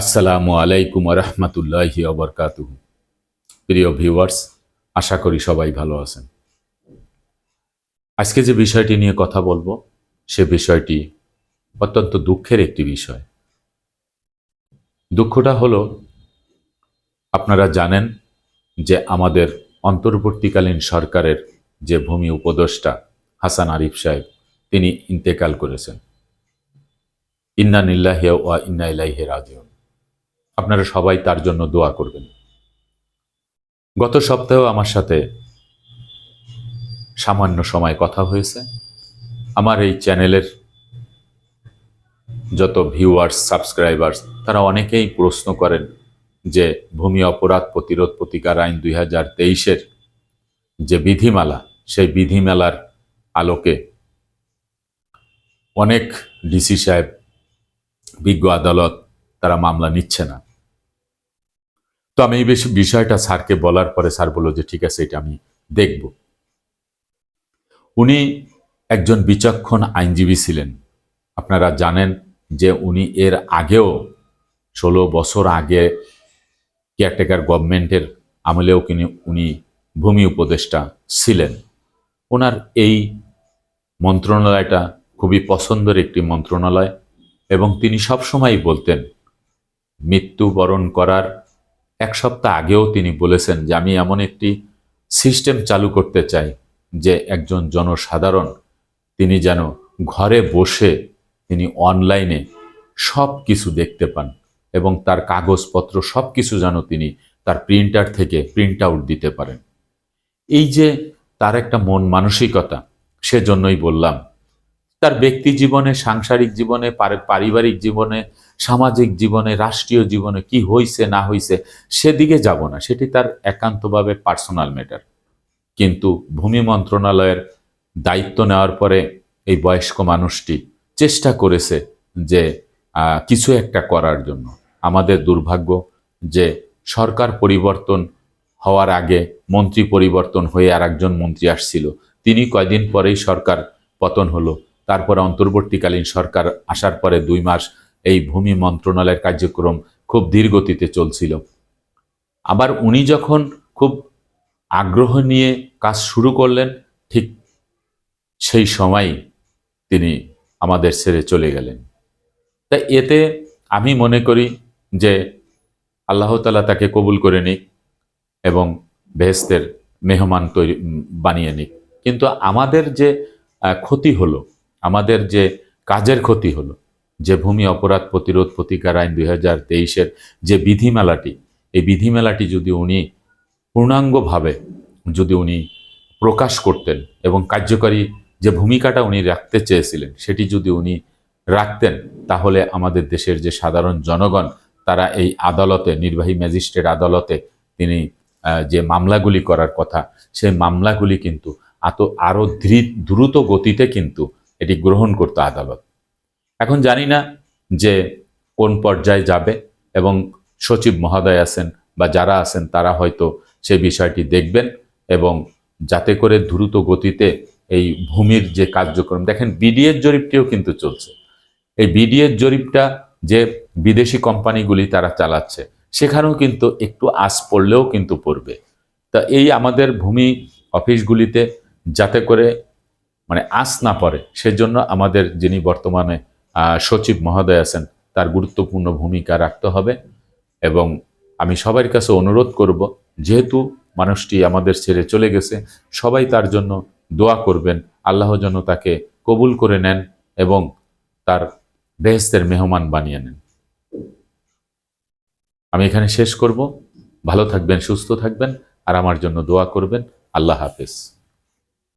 আসসালামু আলাইকুম রহমতুল্লাহি অবরকাত প্রিয় ভিউয়ার্স, আশা করি সবাই ভালো আছেন। আজকে যে বিষয়টি নিয়ে কথা বলব, সে বিষয়টি অত্যন্ত দুঃখের একটি বিষয়। দুঃখটা হলো, আপনারা জানেন যে আমাদের অন্তর্বর্তীকালীন সরকারের যে ভূমি উপদেষ্টা হাসান আরিফ সাহেব, তিনি ইন্তেকাল করেছেন। ইন্না নিল্লাহে ওয়া ইন্না ইলাইহে রাজিউন। আপনারা সবাই তার জন্য দোয়া করবেন। গত সপ্তাহেও আমার সাথে সামান্য সময় কথা হয়েছে। আমার এই চ্যানেলের যত ভিউয়ার্স, সাবস্ক্রাইবার্স, তারা অনেকেই প্রশ্ন করেন যে ভূমি অপরাধ প্রতিরোধ প্রতিকার আইন দুই হাজার তেইশের যে বিধিমালা, সেই বিধিমালার আলোকে অনেক ডিসি সাহেব, বিজ্ঞ আদালত তারা মামলা নিচ্ছে না। তো আমি এই বিষয়টা স্যারকে বলার পরে স্যার বলল যে, ঠিক আছে, এটা আমি দেখব। উনি একজন বিচক্ষণ আইনজীবী ছিলেন। আপনারা জানেন যে উনি এর আগেও ষোলো বছর আগে কেয়ারটেকার গভর্নমেন্টের আমলেও কিনি, উনি ভূমি উপদেষ্টা ছিলেন। ওনার এই মন্ত্রণালয়টা খুবই পছন্দের একটি মন্ত্রণালয় এবং তিনি সবসময় বলতেন, মৃত্যুবরণ করার এক সপ্তাহ আগেও তিনি বলেছেন যে, আমি এমন একটি সিস্টেম চালু করতে চাই যে একজন জনসাধারণ তিনি যেন ঘরে বসে তিনি অনলাইনে সব কিছু দেখতে পান এবং তার কাগজপত্র সব কিছু যেন তিনি তার প্রিন্টার থেকে প্রিন্ট আউট দিতে পারেন। এই যে তার একটা মন মানসিকতা, সেজন্যই বললাম তার ব্যক্তি জীবনে, সাংসারিক জীবনে পারিবারিক জীবনে, সামাজিক জীবনে, রাষ্ট্রীয় জীবনে কি হয়েছে না হয়েছে সেদিকে যাব না। সেটি তার একান্তভাবে পার্সোনাল ম্যাটার কিন্তু ভূমি মন্ত্রণালয়ের দায়িত্ব নেওয়ার পরে এই বয়স্ক মানুষটি চেষ্টা করেছে যে কিছু একটা করার জন্য। আমাদের দুর্ভাগ্য যে সরকার পরিবর্তন হওয়ার আগে মন্ত্রী পরিবর্তন হয়ে আর মন্ত্রী আসছিল। তিনি কয়দিন পরেই সরকার পতন হলো। তারপরে অন্তর্বর্তীকালীন সরকার আসার পরে দুই মাস এই ভূমি মন্ত্রণালয়ের কার্যক্রম খুব ধীর গতিতে চলছিল। আবার উনি যখন খুব আগ্রহ নিয়ে কাজ শুরু করলেন, ঠিক সেই সময়ই তিনি আমাদের ছেড়ে চলে গেলেন। তা এতে আমি মনে করি যে আল্লাহ তালা তাকে কবুল করে নিক এবং বেহেস্তের মেহমান তৈরি বানিয়ে নিক। কিন্তু আমাদের যে ক্ষতি হলো আমাদের যে কাজের ক্ষতি হলো, যে ভূমি অপরাধ প্রতিরোধ প্রতিকার আইন দুই হাজার তেইশের যে বিধিমেলাটি, এই বিধিমেলাটি যদি উনি পূর্ণাঙ্গভাবে যদি উনি প্রকাশ করতেন এবং কার্যকরী যে ভূমিকাটা উনি রাখতে চেয়েছিলেন, সেটি যদি উনি রাখতেন, তাহলে আমাদের দেশের যে সাধারণ জনগণ, তারা এই আদালতে, নির্বাহী ম্যাজিস্ট্রেট আদালতে তিনি যে মামলাগুলি করার কথা, সেই মামলাগুলি কিন্তু এত আরও দ্রুত গতিতে কিন্তু এটি গ্রহণ করতো আদালত। এখন জানি না যে কোন পর্যায়ে যাবে এবং সচিব মহোদয় আছেন বা যারা আছেন তারা হয়তো সেই বিষয়টি দেখবেন এবং যাতে করে দ্রুত গতিতে এই ভূমির যে কার্যক্রম, দেখেন বিডিএর জরিপটিও কিন্তু চলছে। এই বিডিএর জরিপটা যে বিদেশি কোম্পানিগুলি তারা চালাচ্ছে, সেখানেও কিন্তু একটু আশ পড়লেও কিন্তু পড়বে। তা এই আমাদের ভূমি অফিসগুলিতে যাতে করে মানে আস না পড়ে সেজন্য আমাদের যিনি বর্তমানে সচিব মহোদয় আছেন, তার গুরুত্বপূর্ণ ভূমিকা রাখতে হবে এবং আমি সবার কাছে অনুরোধ করব, যেহেতু মানুষটি আমাদের ছেড়ে চলে গেছে, সবাই তার জন্য দোয়া করবেন, আল্লাহ যেন তাকে কবুল করে নেন এবং তার বেহেস্তের মেহমান বানিয়ে নেন। আমি এখানে শেষ করব। ভালো থাকবেন, সুস্থ থাকবেন, আর আমার জন্য দোয়া করবেন। আল্লাহ হাফেজ।